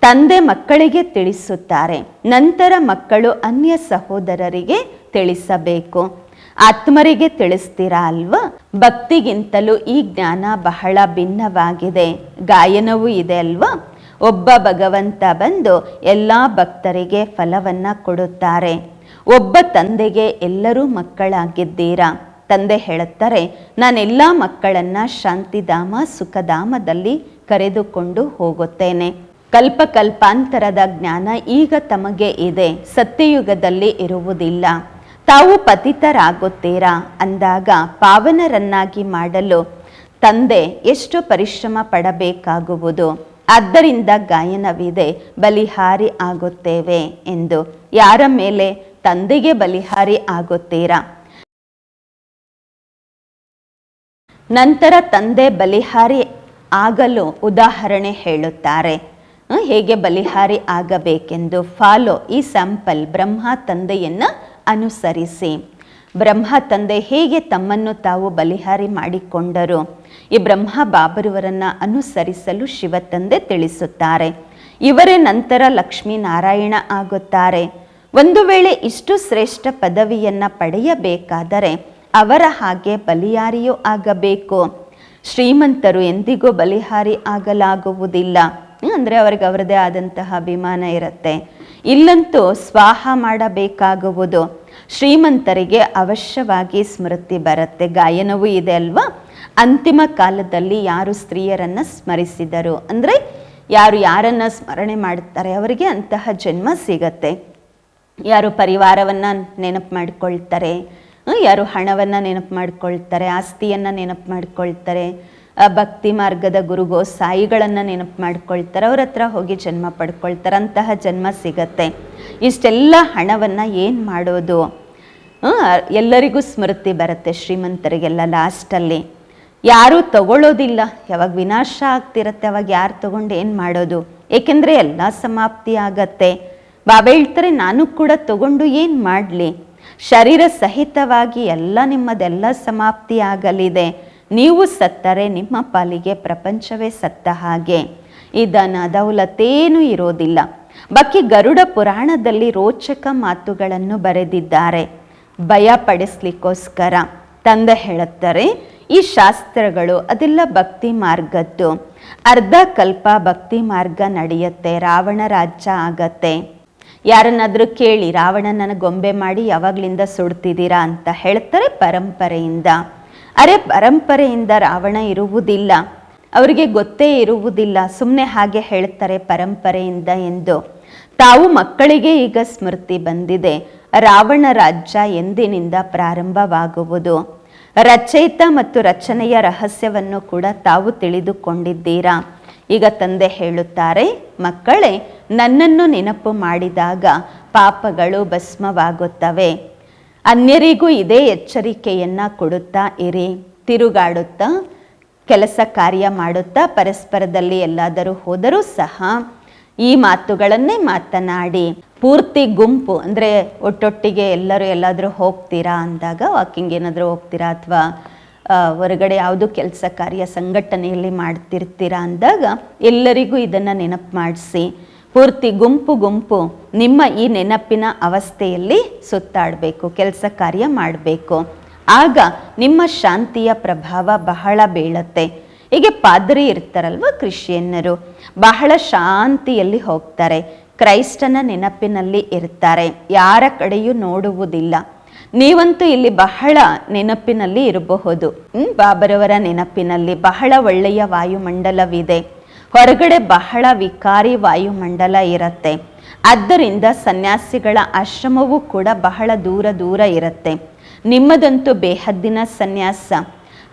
ತಂದೆ ಮಕ್ಕಳಿಗೆ ತಿಳಿಸುತ್ತಾರೆ. ನಂತರ ಮಕ್ಕಳು ಅನ್ಯ ಸಹೋದರರಿಗೆ ತಿಳಿಸಬೇಕು. ಆತ್ಮರಿಗೆ ತಿಳಿಸ್ತೀರಾ ಅಲ್ವಾ? ಭಕ್ತಿಗಿಂತಲೂ ಈ ಜ್ಞಾನ ಬಹಳ ಭಿನ್ನವಾಗಿದೆ. ಗಾಯನವೂ ಇದೆ ಅಲ್ವಾ? ಒಬ್ಬ ಭಗವಂತ ಬಂದು ಎಲ್ಲ ಭಕ್ತರಿಗೆ ಫಲವನ್ನ ಕೊಡುತ್ತಾರೆ. ಒಬ್ಬ ತಂದೆಗೆ ಎಲ್ಲರೂ ಮಕ್ಕಳಾಗಿದ್ದೀರಾ? ತಂದೆ ಹೇಳುತ್ತಾರೆ, ನಾನೆಲ್ಲ ಮಕ್ಕಳನ್ನ ಶಾಂತಿಧಾಮ, ಸುಖಧಾಮದಲ್ಲಿ ಕರೆದುಕೊಂಡು ಹೋಗುತ್ತೇನೆ. ಕಲ್ಪ ಕಲ್ಪಾಂತರದ ಜ್ಞಾನ ಈಗ ತಮಗೆ ಇದೆ. ಸತ್ಯಯುಗದಲ್ಲಿ ಇರುವುದಿಲ್ಲ. ತಾವು ಪತಿತರಾಗುತ್ತೀರಾ? ಅಂದಾಗ ಪಾವನರನ್ನಾಗಿ ಮಾಡಲು ತಂದೆ ಎಷ್ಟು ಪರಿಶ್ರಮ ಪಡಬೇಕಾಗುವುದು? ಆದ್ದರಿಂದ ಗಾಯನವಿದೆ, ಬಲಿಹಾರಿ ಆಗುತ್ತೇವೆ ಎಂದು. ಯಾರ ಮೇಲೆ ತಂದೆಗೆ ಬಲಿಹಾರಿ ಆಗುತ್ತೀರಾ? ನಂತರ ತಂದೆ ಬಲಿಹಾರಿ ಆಗಲು ಉದಾಹರಣೆ ಹೇಳುತ್ತಾರೆ. ಹೇಗೆ ಬಲಿಹಾರಿ ಆಗಬೇಕೆಂದು ಫಾಲೋ ಈ ಸ್ಯಾಂಪಲ್ ಬ್ರಹ್ಮ ತಂದೆಯನ್ನ ಅನುಸರಿಸಿ. ಬ್ರಹ್ಮ ತಂದೆ ಹೇಗೆ ತಮ್ಮನ್ನು ತಾವು ಬಲಿಹಾರಿ ಮಾಡಿಕೊಂಡರು? ಈ ಬ್ರಹ್ಮ ಬಾಬರುವರನ್ನ ಅನುಸರಿಸಲು ಶಿವ ತಂದೆ ತಿಳಿಸುತ್ತಾರೆ. ಇವರೇ ನಂತರ ಲಕ್ಷ್ಮೀನಾರಾಯಣ ಆಗುತ್ತಾರೆ. ಒಂದು ವೇಳೆ ಇಷ್ಟು ಶ್ರೇಷ್ಠ ಪದವಿಯನ್ನ ಪಡೆಯಬೇಕಾದರೆ ಅವರ ಹಾಗೆ ಬಲಿಯಾರಿಯೂ ಆಗಬೇಕು. ಶ್ರೀಮಂತರು ಎಂದಿಗೂ ಬಲಿಹಾರಿ ಆಗಲಾಗುವುದಿಲ್ಲ. ಅಂದರೆ ಅವ್ರಿಗೆ ಅವರದೇ ಆದಂತಹ ಅಭಿಮಾನ ಇರುತ್ತೆ. ಇಲ್ಲಂತೂ ಸ್ವಾಹ ಮಾಡಬೇಕಾಗುವುದು. ಶ್ರೀಮಂತರಿಗೆ ಅವಶ್ಯವಾಗಿ ಸ್ಮೃತಿ ಬರುತ್ತೆ. ಗಾಯನವೂ ಇದೆ ಅಲ್ವಾ? ಅಂತಿಮ ಕಾಲದಲ್ಲಿ ಯಾರು ಸ್ತ್ರೀಯರನ್ನು ಸ್ಮರಿಸಿದರು? ಅಂದರೆ ಯಾರು ಯಾರನ್ನು ಸ್ಮರಣೆ ಮಾಡುತ್ತಾರೆ ಅವರಿಗೆ ಅಂತಹ ಜನ್ಮ ಸಿಗತ್ತೆ. ಯಾರು ಪರಿವಾರವನ್ನು ನೆನಪು ಮಾಡಿಕೊಳ್ತಾರೆ? ಯಾರು ಹಣವನ್ನು ನೆನಪು ಮಾಡಿಕೊಳ್ತಾರೆ? ಆಸ್ತಿಯನ್ನು ನೆನಪು ಮಾಡ್ಕೊಳ್ತಾರೆ? ಭಕ್ತಿ ಮಾರ್ಗದ ಗುರುಗೋ, ಸಾಯಿಗಳನ್ನು ನೆನಪು ಮಾಡ್ಕೊಳ್ತಾರೆ, ಅವ್ರ ಹತ್ರ ಹೋಗಿ ಜನ್ಮ ಪಡ್ಕೊಳ್ತಾರೆ, ಅಂತಹ ಜನ್ಮ ಸಿಗತ್ತೆ. ಇಷ್ಟೆಲ್ಲ ಹಣವನ್ನು ಏನು ಮಾಡೋದು? ಎಲ್ಲರಿಗೂ ಸ್ಮೃತಿ ಬರುತ್ತೆ ಶ್ರೀಮಂತರಿಗೆಲ್ಲ ಲಾಸ್ಟಲ್ಲಿ. ಯಾರೂ ತಗೊಳ್ಳೋದಿಲ್ಲ ಯಾವಾಗ ವಿನಾಶ ಆಗ್ತಿರತ್ತೆ, ಅವಾಗ ಯಾರು ತಗೊಂಡು ಏನು ಮಾಡೋದು? ಏಕೆಂದರೆ ಎಲ್ಲ ಸಮಾಪ್ತಿ ಆಗತ್ತೆ. ಬಾಬಾ ಹೇಳ್ತಾರೆ, ನಾನು ಕೂಡ ತಗೊಂಡು ಏನು ಮಾಡಲಿ? ಶರೀರ ಸಹಿತವಾಗಿ ಎಲ್ಲ ನಿಮ್ಮದೆಲ್ಲ ಸಮಾಪ್ತಿ ಆಗಲಿದೆ. ನೀವು ಸತ್ತರೆ ನಿಮ್ಮ ಪಾಲಿಗೆ ಪ್ರಪಂಚವೇ ಸತ್ತ ಹಾಗೆ. ಈ ದನ ದೌಲತೇನೂ ಇರೋದಿಲ್ಲ. ಬಾಕಿ ಗರುಡ ಪುರಾಣದಲ್ಲಿ ರೋಚಕ ಮಾತುಗಳನ್ನು ಬರೆದಿದ್ದಾರೆ. ಭಯ ಪಡಿಸ್ಲಿಕ್ಕೋಸ್ಕರ ತಂದೆ ಹೇಳುತ್ತಾರೆ, ಈ ಶಾಸ್ತ್ರಗಳು ಅದೆಲ್ಲ ಭಕ್ತಿ ಮಾರ್ಗದ್ದು. ಅರ್ಧ ಕಲ್ಪ ಭಕ್ತಿ ಮಾರ್ಗ ನಡೆಯುತ್ತೆ, ರಾವಣ ರಾಜ್ಯ ಆಗತ್ತೆ. ಯಾರನ್ನಾದರೂ ಕೇಳಿ ರಾವಣನನ್ನು ಗೊಂಬೆ ಮಾಡಿ ಯಾವಾಗ್ಲಿಂದ ಸುಡ್ತಿದ್ದೀರಾ ಅಂತ ಹೇಳ್ತಾರೆ ಪರಂಪರೆಯಿಂದ. ಅರೆ ಪರಂಪರೆಯಿಂದ ರಾವಣ ಇರುವುದಿಲ್ಲ. ಅವರಿಗೆ ಗೊತ್ತೇ ಇರುವುದಿಲ್ಲ. ಸುಮ್ಮನೆ ಹಾಗೆ ಹೇಳ್ತಾರೆ ಪರಂಪರೆಯಿಂದ ಎಂದು. ತಾವು ಮಕ್ಕಳಿಗೆ ಈಗ ಸ್ಮೃತಿ ಬಂದಿದೆ. ರಾವಣ ರಾಜ್ಯ ಎಂದಿನಿಂದ ಪ್ರಾರಂಭವಾಗುವುದು. ರಚಯಿತ ಮತ್ತು ರಚನೆಯ ರಹಸ್ಯವನ್ನು ಕೂಡ ತಾವು ತಿಳಿದುಕೊಂಡಿದ್ದೀರಾ? ಈಗ ತಂದೆ ಹೇಳುತ್ತಾರೆ, ಮಕ್ಕಳೇ, ನನ್ನನ್ನು ನೆನಪು ಮಾಡಿದಾಗ ಪಾಪಗಳು ಭಸ್ಮವಾಗುತ್ತವೆ. ಅನ್ಯರಿಗೂ ಇದೇ ಎಚ್ಚರಿಕೆಯನ್ನು ಕೊಡುತ್ತಾ ಇರಿ. ತಿರುಗಾಡುತ್ತಾ, ಕೆಲಸ ಕಾರ್ಯ ಮಾಡುತ್ತಾ, ಪರಸ್ಪರದಲ್ಲಿ ಎಲ್ಲಾದರೂ ಹೋದರೂ ಸಹ ಈ ಮಾತುಗಳನ್ನೇ ಮಾತನಾಡಿ. ಪೂರ್ತಿ ಗುಂಪು, ಅಂದರೆ ಒಟ್ಟೊಟ್ಟಿಗೆ ಎಲ್ಲರೂ ಎಲ್ಲಾದರೂ ಹೋಗ್ತೀರಾ ಅಂದಾಗ, ವಾಕಿಂಗ್ ಏನಾದರೂ ಹೋಗ್ತೀರಾ ಅಥವಾ ಹೊರಗಡೆ ಯಾವುದು ಕೆಲಸ ಕಾರ್ಯ ಸಂಘಟನೆಯಲ್ಲಿ ಮಾಡ್ತಿರ್ತೀರಾ ಅಂದಾಗ ಎಲ್ಲರಿಗೂ ಇದನ್ನು ನೆನಪು ಮಾಡಿಸಿ. ಪೂರ್ತಿ ಗುಂಪು ಗುಂಪು ನಿಮ್ಮ ಈ ನೆನಪಿನ ಅವಸ್ಥೆಯಲ್ಲಿ ಸುತ್ತಾಡಬೇಕು, ಕೆಲಸ ಕಾರ್ಯ ಮಾಡಬೇಕು. ಆಗ ನಿಮ್ಮ ಶಾಂತಿಯ ಪ್ರಭಾವ ಬಹಳ ಬೀಳತ್ತೆ. ಹೀಗೆ ಪಾದ್ರಿ ಇರ್ತಾರಲ್ವ ಕ್ರಿಶ್ಚಿಯನ್ನರು ಬಹಳ ಶಾಂತಿಯಲ್ಲಿ ಹೋಗ್ತಾರೆ. ಕ್ರೈಸ್ತನ ನೆನಪಿನಲ್ಲಿ ಇರ್ತಾರೆ. ಯಾರ ಕಡೆಯೂ ನೋಡುವುದಿಲ್ಲ. ನೀವಂತೂ ಇಲ್ಲಿ ಬಹಳ ನೆನಪಿನಲ್ಲಿ ಇರಬಹುದು. ಬಾಬರವರ ನೆನಪಿನಲ್ಲಿ ಬಹಳ ಒಳ್ಳೆಯ ವಾಯುಮಂಡಲವಿದೆ. ಹೊರಗಡೆ ಬಹಳ ವಿಕಾರಿ ವಾಯುಮಂಡಲ ಇರುತ್ತೆ. ಆದ್ದರಿಂದ ಸನ್ಯಾಸಿಗಳ ಆಶ್ರಮವೂ ಕೂಡ ಬಹಳ ದೂರ ದೂರ ಇರುತ್ತೆ. ನಿಮ್ಮದಂತೂ ಬೇಹದ್ದಿನ ಸನ್ಯಾಸ.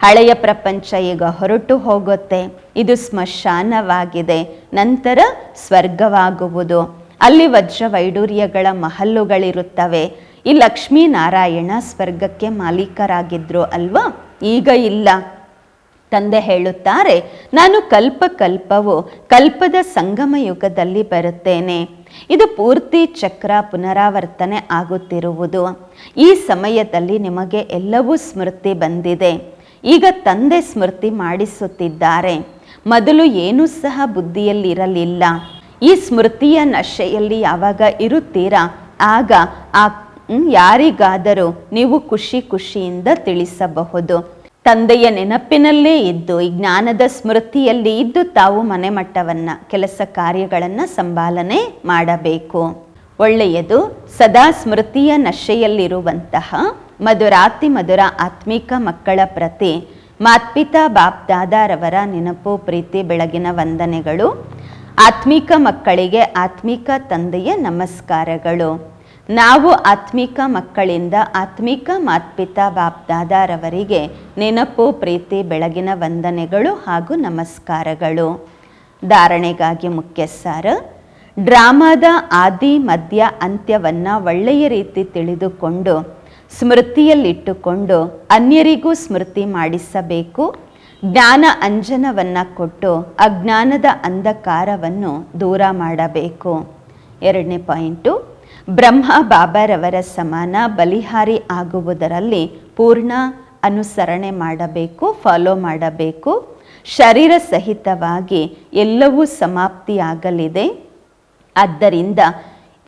ಹಳೆಯ ಪ್ರಪಂಚ ಈಗ ಹೊರಟು ಹೋಗುತ್ತೆ. ಇದು ಸ್ಮಶಾನವಾಗಿದೆ. ನಂತರ ಸ್ವರ್ಗವಾಗುವುದು. ಅಲ್ಲಿ ವಜ್ರ ವೈಡೂರ್ಯಗಳ ಮಹಲ್ಲುಗಳಿರುತ್ತವೆ. ಈ ಲಕ್ಷ್ಮೀನಾರಾಯಣ ಸ್ವರ್ಗಕ್ಕೆ ಮಾಲೀಕರಾಗಿದ್ರು ಅಲ್ವಾ? ಈಗ ಇಲ್ಲ. ತಂದೆ ಹೇಳುತ್ತಾರೆ, ನಾನು ಕಲ್ಪ ಕಲ್ಪವು ಕಲ್ಪದ ಸಂಗಮ ಯುಗದಲ್ಲಿ ಬರುತ್ತೇನೆ. ಇದು ಪೂರ್ತಿ ಚಕ್ರ ಪುನರಾವರ್ತನೆ ಆಗುತ್ತಿರುವುದು. ಈ ಸಮಯದಲ್ಲಿ ನಿಮಗೆ ಎಲ್ಲವೂ ಸ್ಮೃತಿ ಬಂದಿದೆ. ಈಗ ತಂದೆ ಸ್ಮೃತಿ ಮಾಡಿಸುತ್ತಿದ್ದಾರೆ. ಮೊದಲು ಏನೂ ಸಹ ಬುದ್ಧಿಯಲ್ಲಿರಲಿಲ್ಲ. ಈ ಸ್ಮೃತಿಯ ನಶೆಯಲ್ಲಿ ಯಾವಾಗ ಇರುತ್ತೀರಾ? ಆಗ ಆ ಯಾರಿಗಾದರೂ ನೀವು ಖುಷಿ ಖುಷಿಯಿಂದ ತಿಳಿಸಬಹುದು. ತಂದೆಯ ನೆನಪಿನಲ್ಲೇ ಇದ್ದು, ಈ ಜ್ಞಾನದ ಸ್ಮೃತಿಯಲ್ಲಿ ಇದ್ದು ತಾವು ಮನೆ ಮಟ್ಟವನ್ನು, ಕೆಲಸ ಕಾರ್ಯಗಳನ್ನು ಸಂಭಾಲನೆ ಮಾಡಬೇಕು. ಒಳ್ಳೆಯದು, ಸದಾ ಸ್ಮೃತಿಯ ನಶೆಯಲ್ಲಿರುವಂತಹ ಮಧುರಾತಿ ಮಧುರ ಆತ್ಮಿಕ ಮಕ್ಕಳ ಪ್ರತಿ, ಮಾತ್ಪಿತಾ ಬಾಪ್ ದಾದಾರವರ ನೆನಪು ಪ್ರೀತಿ ಬೆಳಗಿನ ವಂದನೆಗಳು. ಆತ್ಮಿಕ ಮಕ್ಕಳಿಗೆ ಆತ್ಮಿಕ ತಂದೆಯ ನಮಸ್ಕಾರಗಳು. ನಾವು ಆತ್ಮಿಕ ಮಕ್ಕಳಿಂದ ಆತ್ಮಿಕ ಮಾತ್ಪಿತಾ ಬಾಪ್ ದಾದಾರವರಿಗೆ ನೆನಪು, ಪ್ರೀತಿ, ಬೆಳಗಿನ ವಂದನೆಗಳು ಹಾಗೂ ನಮಸ್ಕಾರಗಳು. ಧಾರಣೆಗಾಗಿ ಮುಖ್ಯ ಸಾರ ಡ್ರಾಮಾದ ಆದಿ ಮಧ್ಯ ಅಂತ್ಯವನ್ನು ಒಳ್ಳೆಯ ರೀತಿ ತಿಳಿದುಕೊಂಡು, ಸ್ಮೃತಿಯಲ್ಲಿಟ್ಟುಕೊಂಡು, ಅನ್ಯರಿಗೂ ಸ್ಮೃತಿ ಮಾಡಿಸಬೇಕು, ಜ್ಞಾನ ಅಂಜನವನ್ನು ಕೊಟ್ಟು, ಅಜ್ಞಾನದ ಅಂಧಕಾರವನ್ನು ದೂರ ಮಾಡಬೇಕು. ಎರಡನೇ ಪಾಯಿಂಟು ಬ್ರಹ್ಮ ಬಾಬಾರವರ ಸಮಾನ ಬಲಿಹಾರಿ ಆಗುವುದರಲ್ಲಿ ಪೂರ್ಣ ಅನುಸರಣೆ ಮಾಡಬೇಕು ಫಾಲೋ ಮಾಡಬೇಕು. ಶರೀರ ಸಹಿತವಾಗಿ ಎಲ್ಲವೂ ಸಮಾಪ್ತಿಯಾಗಲಿದೆ. ಆದ್ದರಿಂದ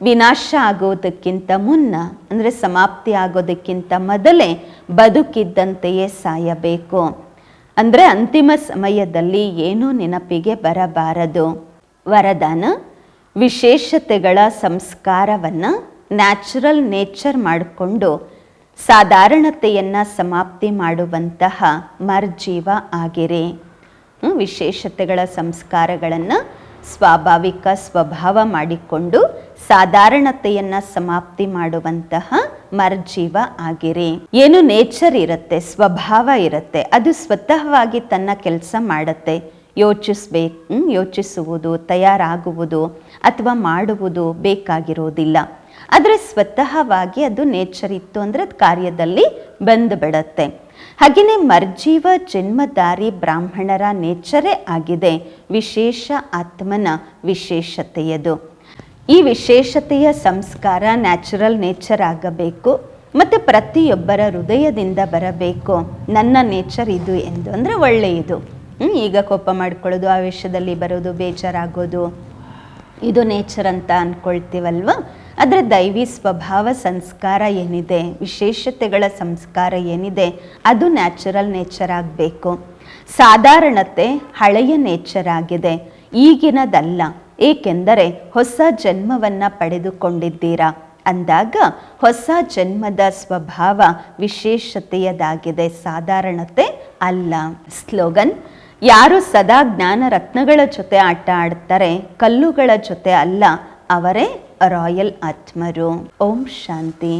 ವಿನಾಶ ಆಗೋದಕ್ಕಿಂತ ಮುನ್ನ, ಅಂದರೆ ಸಮಾಪ್ತಿ ಆಗೋದಕ್ಕಿಂತ ಮೊದಲೇ ಬದುಕಿದ್ದಂತೆಯೇ ಸಾಯಬೇಕು. ಅಂದರೆ ಅಂತಿಮ ಸಮಯದಲ್ಲಿ ಏನೂ ನೆನಪಿಗೆ ಬರಬಾರದು. ವರದಾನ ವಿಶೇಷತೆಗಳ ಸಂಸ್ಕಾರವನ್ನು ನ್ಯಾಚುರಲ್ ನೇಚರ್ ಮಾಡಿಕೊಂಡು ಸಾಧಾರಣತೆಯನ್ನು ಸಮಾಪ್ತಿ ಮಾಡುವಂತಹ ಮರ್ಜೀವ ಆಗಿರಿ. ವಿಶೇಷತೆಗಳ ಸಂಸ್ಕಾರಗಳನ್ನು ಸ್ವಾಭಾವಿಕ ಸ್ವಭಾವ ಮಾಡಿಕೊಂಡು ಸಾಧಾರಣತೆಯನ್ನು ಸಮಾಪ್ತಿ ಮಾಡುವಂತಹ ಮರ್ಜೀವ ಆಗಿರಿ. ಏನು ನೇಚರ್ ಇರುತ್ತೆ, ಸ್ವಭಾವ ಇರುತ್ತೆ, ಅದು ಸ್ವತಃವಾಗಿ ತನ್ನ ಕೆಲಸ ಮಾಡುತ್ತೆ. ಯೋಚಿಸ್ಬೇಕು ಯೋಚಿಸುವುದು, ತಯಾರಾಗುವುದು ಅಥವಾ ಮಾಡುವುದು ಬೇಕಾಗಿರೋದಿಲ್ಲ ಆದರೆ ಸ್ವತಃವಾಗಿ ಅದು ನೇಚರ್ ಇತ್ತು ಅಂದರೆ ಅದು ಕಾರ್ಯದಲ್ಲಿ ಬಂದು ಬಿಡತ್ತೆ. ಹಾಗೆಯೇ ಮರ್ಜೀವ ಜನ್ಮದಾರಿ ಬ್ರಾಹ್ಮಣರ ನೇಚರೇ ಆಗಿದೆ. ವಿಶೇಷ ಆತ್ಮನ ವಿಶೇಷತೆಯದು. ಈ ವಿಶೇಷತೆಯ ಸಂಸ್ಕಾರ ನ್ಯಾಚುರಲ್ ನೇಚರ್ ಆಗಬೇಕು. ಮತ್ತು ಪ್ರತಿಯೊಬ್ಬರ ಹೃದಯದಿಂದ ಬರಬೇಕು. ನನ್ನ ನೇಚರ್ ಇದು ಎಂದು ಅಂದರೆ ಒಳ್ಳೆಯದು. ಈಗ ಕೋಪ ಮಾಡ್ಕೊಳ್ಳೋದು ಆವೇಶದಲ್ಲಿ ಬರೋದು, ಬೇಜಾರಾಗೋದು ಇದು ನೇಚರ್ ಅಂತ ಅಂದ್ಕೊಳ್ತೀವಲ್ವ ಅದರ ದೈವಿ ಸ್ವಭಾವ ಸಂಸ್ಕಾರ ಏನಿದೆ? ವಿಶೇಷತೆಗಳ ಸಂಸ್ಕಾರ ಏನಿದೆ? ಅದು ನ್ಯಾಚುರಲ್ ನೇಚರ್ ಆಗಬೇಕು. ಸಾಧಾರಣತೆ ಹಳೆಯ ನೇಚರ್ ಆಗಿದೆ. ಈಗಿನದಲ್ಲ. ಏಕೆಂದರೆ ಹೊಸ ಜನ್ಮವನ್ನು ಪಡೆದುಕೊಂಡಿದ್ದೀರಾ? ಅಂದಾಗ ಹೊಸ ಜನ್ಮದ ಸ್ವಭಾವ ವಿಶೇಷತೆಯದಾಗಿದೆ. ಸಾಧಾರಣತೆ ಅಲ್ಲ. ಸ್ಲೋಗನ್ ಯಾರು ಸದಾ ಜ್ಞಾನ ರತ್ನಗಳ ಜೊತೆ ಆಟ ಆಡ್ತಾರೆ, ಕಲ್ಲುಗಳ ಜೊತೆ ಅಲ್ಲ, ಅವರೇ ರಾಯಲ್ ಆತ್ಮರು. ಓಂ ಶಾಂತಿ.